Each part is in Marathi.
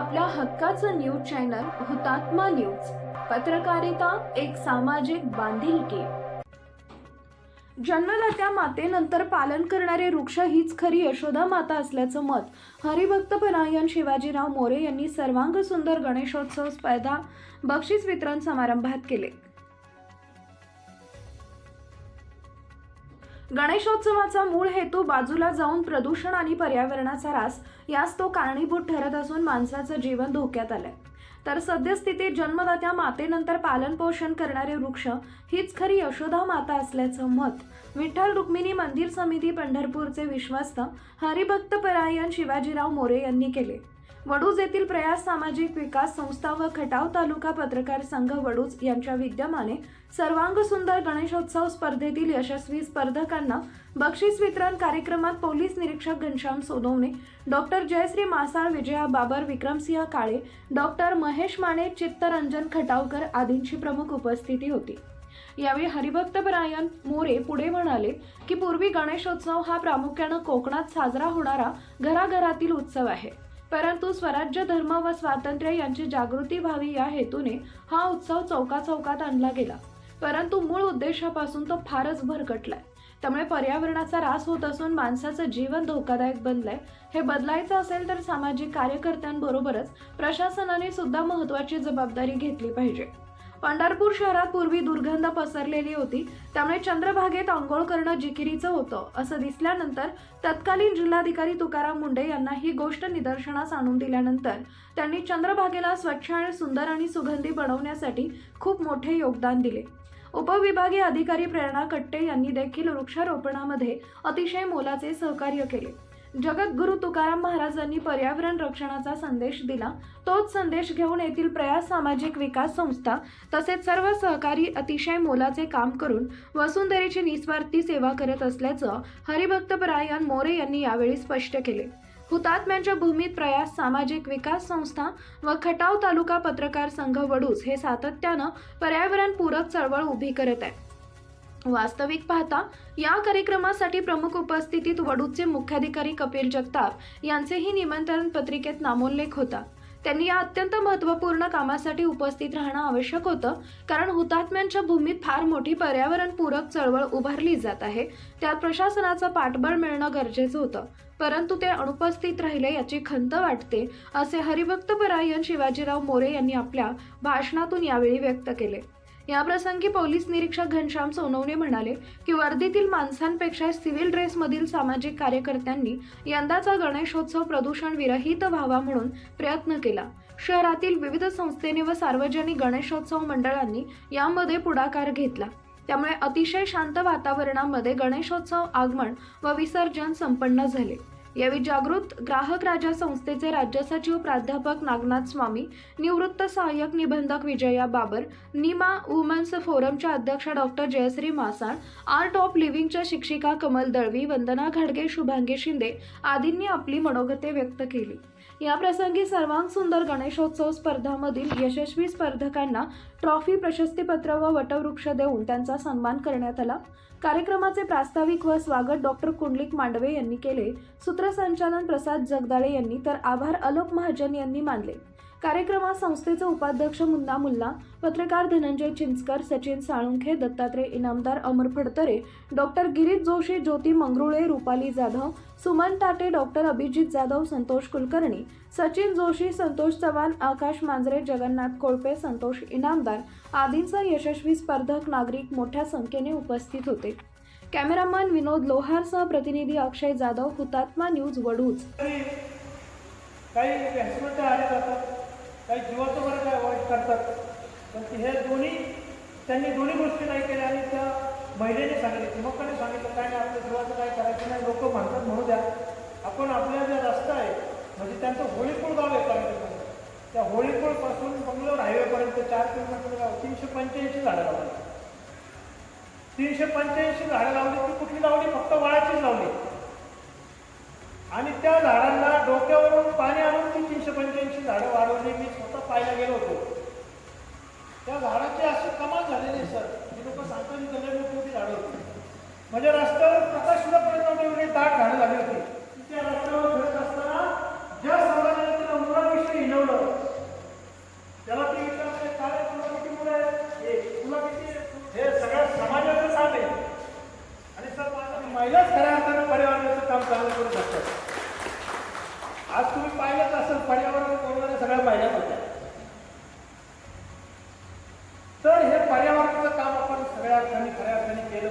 आपल्या हक्काचं न्यूज चॅनल हुतात्मा न्यूज. पत्रकारिता एक सामाजिक बांधिलकी. जन्मदात्या मातेनंतर पालन करणारे वृक्ष हीच खरी यशोदा माता असल्याचं मत हरिभक्त परायण शिवाजीराव मोरे यांनी सर्वांग सुंदर गणेशोत्सव स्पर्धा बक्षीस वितरण समारंभात केले. गणेशोत्सवाचा मूळ हेतू बाजूला जाऊन प्रदूषण आणि पर्यावरणाचा ऱ्हास यास तो कारणीभूत ठरत असून माणसाचं जीवन धोक्यात आलंय. तर सद्यस्थितीत जन्मदात्या मातेनंतर पालनपोषण करणारे वृक्ष हीच खरी यशोदा माता असल्याचं मत विठ्ठल रुक्मिणी मंदिर समिती पंढरपूरचे विश्वस्त हरिभक्त परायण शिवाजीराव मोरे यांनी केले. वडूज येथील प्रयास सामाजिक विकास संस्था व खटाव तालुका पत्रकार संघ वडूज यांच्या विद्यमाने सर्वांग सुंदर गणेशोत्सव स्पर्धेतील यशस्वी स्पर्धकांना बक्षीस वितरण कार्यक्रमात पोलीस निरीक्षक घनश्याम सोनवणे डॉक्टर जयश्री मासाळ विजया बाबर विक्रमसिंह काळे डॉक्टर महेश माने चित्तरंजन खटावकर आदींची प्रमुख उपस्थिती होती. यावेळी हरिभक्तपरायण मोरे पुढे म्हणाले की पूर्वी गणेशोत्सव हा प्रामुख्यानं कोकणात साजरा होणारा घराघरातील उत्सव आहे. परंतु स्वराज्य धर्म व स्वातंत्र्य यांची जागृती व्हावी या हेतूने हा उत्सव चौका चौकात आणला गेला. परंतु मूळ उद्देशापासून तो फारच भरकटलाय. त्यामुळे पर्यावरणाचा ऱ्हास होत असून माणसाचं जीवन धोकादायक बनलंय. हे बदलायचं असेल तर सामाजिक कार्यकर्त्यांबरोबरच प्रशासनाने सुद्धा महत्वाची जबाबदारी घेतली पाहिजे. पंढरपूर शहरात पूर्वी दुर्गंध पसरलेली होती. त्यामुळे चंद्रभागेत आंघोळ करणं जिकिरीचं होतं असं दिसल्यानंतर तत्कालीन जिल्हाधिकारी तुकाराम मुंडे यांना ही गोष्ट निदर्शनास आणून दिल्यानंतर त्यांनी चंद्रभागेला स्वच्छ आणि सुंदर आणि सुगंधी बनवण्यासाठी खूप मोठे योगदान दिले. उपविभागीय अधिकारी प्रेरणा कट्टे यांनी देखील वृक्षारोपणामध्ये अतिशय मोलाचे सहकार्य केले. जगद्गुरु तुकाराम महाराजांनी पर्यावरण रक्षणाचा संदेश दिला. तोच संदेश घेऊन येथील प्रयास सामाजिक विकास संस्था तसेच सर्व सहकारी अतिशय मोलाचे काम करून वसुंधरेची निस्वार्थी सेवा करत असल्याचं हरिभक्तपरायण मोरे यांनी यावेळी स्पष्ट केले. हुतात्म्यांच्या भूमीत प्रयास सामाजिक विकास संस्था व खटाव तालुका पत्रकार संघ वडूज हे सातत्यानं पर्यावरणपूरक चळवळ उभी करत आहे. वास्तविक पाहता या कार्यक्रमासाठी प्रमुख उपस्थितीत वडूचे मुख्याधिकारी कपिल जगताप यांचेही निमंत्रण पत्रिकेत नामोल्लेख होता. त्यांनी या अत्यंत महत्त्वपूर्ण कामासाठी उपस्थित राहणं आवश्यक होतं कारण हुतात्म्यांच्या भूमीत फार मोठी पर्यावरणपूरक चळवळ उभारली जात आहे. त्यात प्रशासनाचं पाठबळ मिळणं गरजेचं होतं. परंतु ते अनुपस्थित राहिले याची खंत वाटते असे हरिभक्तपरायण शिवाजीराव मोरे यांनी आपल्या भाषणातून यावेळी व्यक्त केले. याप्रसंगी पोलीस निरीक्षक घनश्याम सोनवणे म्हणाले की वर्दीतील माणसांपेक्षा सिव्हिल ड्रेसमधील सामाजिक कार्यकर्त्यांनी यंदाचा गणेशोत्सव प्रदूषण विरहित व्हावा म्हणून प्रयत्न केला. शहरातील विविध संस्थेने व सार्वजनिक गणेशोत्सव मंडळांनी यामध्ये पुढाकार घेतला. त्यामुळे अतिशय शांत वातावरणामध्ये गणेशोत्सव आगमन व विसर्जन संपन्न झाले. यावेळी जागृत ग्राहक राजा संस्थेचे राज्य सचिव प्राध्यापक नागनाथ स्वामी निवृत्त सहाय्यक निबंधक विजया बाबर निमा वुमन्स फोरमच्या अध्यक्षा doctor Jayashree Masal art of लिव्हिंगच्या शिक्षिका कमल दळवी वंदना घाडगे शुभांगी शिंदे आदींनी आपली मनोगते व्यक्त केली. याप्रसंगी सर्वांग सुंदर गणेशोत्सव स्पर्धामधील यशस्वी स्पर्धकांना ट्रॉफी प्रशस्तीपत्र व वटवृक्ष देऊन त्यांचा सन्मान करण्यात आला. कार्यक्रमाचे प्रास्ताविक व स्वागत डॉक्टर कुंडलिक मांडवे यांनी केले. सूत्रसंचालन प्रसाद जगदाळे यांनी तर आभार अलोक महाजन यांनी मानले. कार्यक्रमात संस्थेचे उपाध्यक्ष मुन्ना मुल्ला पत्रकार धनंजय चिंचकर सचिन साळुंखे दत्तात्रय इनामदार अमर फडतरे डॉक्टर गिरीश जोशी ज्योती मंगरुळे रुपाली जाधव सुमन ताटे डॉक्टर अभिजित जाधव संतोष कुलकर्णी सचिन जोशी संतोष चव्हाण आकाश मांजरे जगन्नाथ कोळपे संतोष इनामदार आदींसह यशस्वी स्पर्धक नागरिक मोठ्या संख्येने उपस्थित होते. कॅमेरामॅन विनोद लोहारसह प्रतिनिधी अक्षय जाधव हुतात्मा न्यूज वडूज. काही आले जातात. काही जीवाचं बरं काय वाईट करतात. पण ते हे दोन्ही त्यांनी दोन्ही गोष्टी नाही केल्या आणि त्या महिलेने सांगितलं चिमकाने सांगितलं काय नाही आपल्या जीवाचं काय करायचं नाही. लोक म्हणतात म्हणू द्या. आपण आपल्या ज्या रस्ता आहे म्हणजे त्यांचं होळीपूळ गाव आहे कर्नाटकमध्ये त्या होळीपूळपासून बंगलोर हायवेपर्यंत चार किलोमीटर गाव तीनशे पंच्याऐंशी झाडं लावली. तीनशे पंच्याऐंशी झाडं लावली ती कुठली लावली? फक्त वाळाचीच लावली. आणि त्या झाडांना डोक्यावरून पाणी आणून ती तीनशे पंच्याऐंशी झाडं वाढवली. मी स्वतः पाहायला गेलो होतो. त्या झाडाची अशी कमाल झालेली सर. मी लोक सांगतात मी त्याला झाडं होती. म्हणजे रस्त्यावर प्रकाश सुद्धा पडत नव्हते एवढी दाट झाडं झाली होती.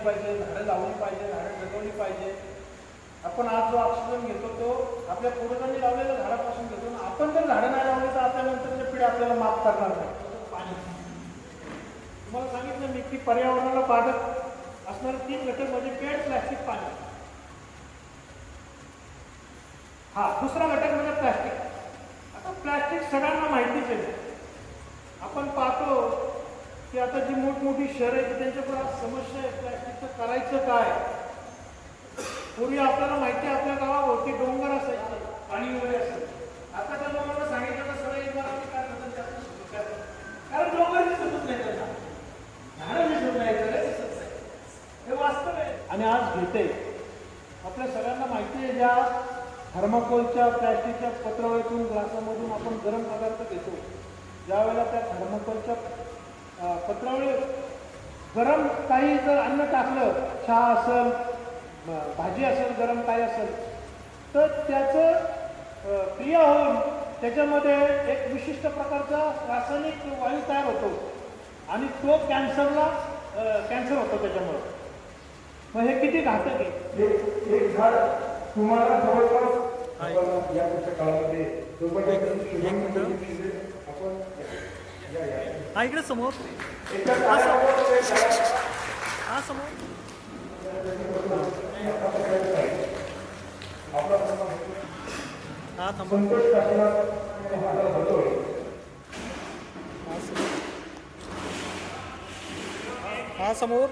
पाहिजे झाडं लावली पाहिजे झाडं जगवली पाहिजे. आपण आज जो ऑक्सिजन घेतो तो आपल्या पूर्वजांनी लावलेल्या झाडापासून घेतो. आपण जर झाडं नाही लावली तर आपल्या नंतरच्या आपल्याला माफ करणार नाही. पाणी तुम्हाला सांगितलं मी की पर्यावरणाला बाधक असणारे तीन घटक म्हणजे पेड प्लॅस्टिक पाणी. हा दुसरा घटक म्हणजे प्लॅस्टिक. आता प्लॅस्टिक सगळ्यांना माहितीच आहे. आपण पाहतो की आता जी मोठमोठी शहर आहेत त्यांच्याकडे आज समस्या आहे प्लॅस्टिकचं करायचं काय? पूर्वी आपल्याला माहिती आहे आपल्या गावावरती डोंगर असायचे पाणी वगैरे असायचं. आताच्या लोकांना सांगितलं तर सगळं इमारती काय जास्त कारण डोंगर दिसतच नाही त्यांना. झाडं दिसत नाही दिसत नाही. हे वास्तव आहे. आणि आज घेते. आपल्या सगळ्यांना माहिती आहे ज्या थर्माकोलच्या प्लॅस्टिकच्या पत्रावळीतून ग्लासामधून आपण गरम पदार्थ घेतो. ज्यावेळेला त्या थर्माकोलच्या पत्रावळी गरम काही जर अन्न टाकलं चहा असेल भाजी असेल गरम काही असेल तर त्याचं क्रिया होऊन त्याच्यामध्ये एक विशिष्ट प्रकारचा रासायनिक वायू तयार होतो. आणि तो कॅन्सरला कॅन्सर होतो त्याच्यामुळे. मग हे किती घातक आहे? एक एक झाड तुम्हाला जवळपास आपण या पुढच्या काळामध्ये जवळपास आपण हा इकडे समोर. हा समोर. हा थांबा. हा समोर. हा समोर.